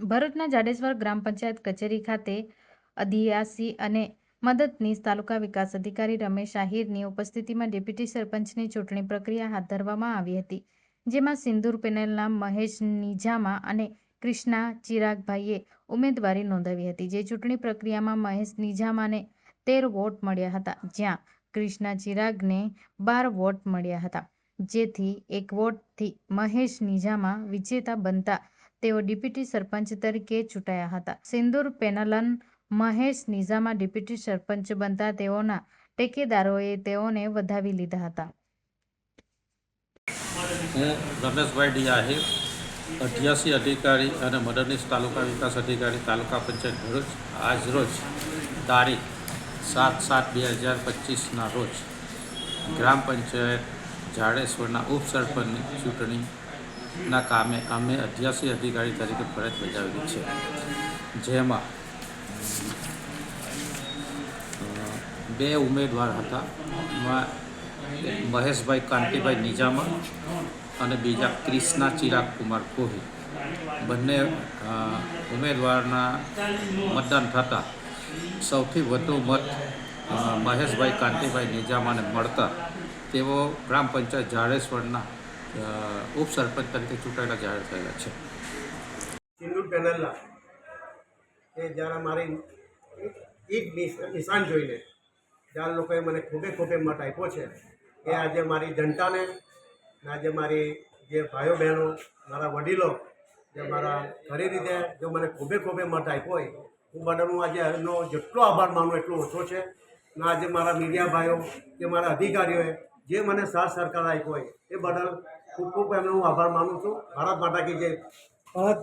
ભરૂચના જાડેશ્વર ગ્રામ પંચાયત કચેરી ખાતે અધિયાસી અને મદદનીશ તાલુકા વિકાસ અધિકારી રમેશ આહિરની ઉપસ્થિતિમાં ડેપ્યુટી સરપંચની ચૂંટણી પ્રક્રિયા હાથ ધરવામાં આવી હતી, જેમાં સિંદૂર પેનલના મહેશ નિજામા અને કૃષ્ણા ચિરાગભાઈએ ઉમેદવારી નોંધાવી હતી, જે ચૂંટણી પ્રક્રિયામાં મહેશ નિજામાને તેર વોટ મળ્યા હતા, જ્યાં કૃષ્ણા ચિરાગને બાર વોટ મળ્યા હતા, જેથી એક વોટથી મહેશ નિજામા વિજેતા બનતા તેઓ ડેપ્યુટી સરપંચ તરીકે ચૂંટાયા હતા. સિંદૂર પેનલન મહેશ નિઝામા ડેપ્યુટી સરપંચ બનતા તેઓના ટેકેદારોએ તેઓને વધાવી લીધા હતા. હું રમેશભાઈ ડી આહિર અઠ્યાસી અધિકારી અને મદદનીશ તાલુકા વિકાસ અધિકારી, તાલુકા પંચાયત ભરૂચ. આજ રોજ તારીખ સાત સાત બે હજાર પચીસના રોજ ગ્રામ પંચાયત જાડેશ્વરના ઉપસરપંચની ચૂંટણીના કામે અમે અઠ્યાસી અધિકારી તરીકે ફરજ બજાવેલી છે. જેમાં બે ઉમેદવાર હતા. મહેશભાઈ કાંતિભાઈ નિજામા અને બીજા ક્રિષ્ના ચિરાગ કુમાર કોહી. બંને ઉમેદવારના મતદાન થતાં સૌથી વધુ મત મહેશભાઈ કાંતિભાઈ નિજામાને મળતા. તેઓ ગ્રામ પંચાયત જાડેશ્વરના ઉપસરપંચ તરીકે ચૂંટાયેલા જાહેર થયેલા છે. સિંદૂર પેનલના એ જ્યારે મારી એક નિશાન જોઈને જ્યારે લોકોએ મને ખૂબે ખૂબે મત આપ્યો છે એ આજે મારી જનતાને આજે મારી જે ભાઈઓ બહેનો, મારા વડીલો, જે મારા ખરી રીતે જો મને ખૂબે ખૂબે મત આપ્યો હોય, હું બધાનું આજે એનો જેટલો આભાર માનું એટલો ઓછો છે. ને આજે મારા મીડિયા ભાઈઓ કે મારા અધિકારીઓએ જે મને સાથ સરકાર આપ્યો હોય એ બદલ ખૂબ ખૂબ એમનો હું આભાર માનું છું. ભારત માતા કી જય. ભારત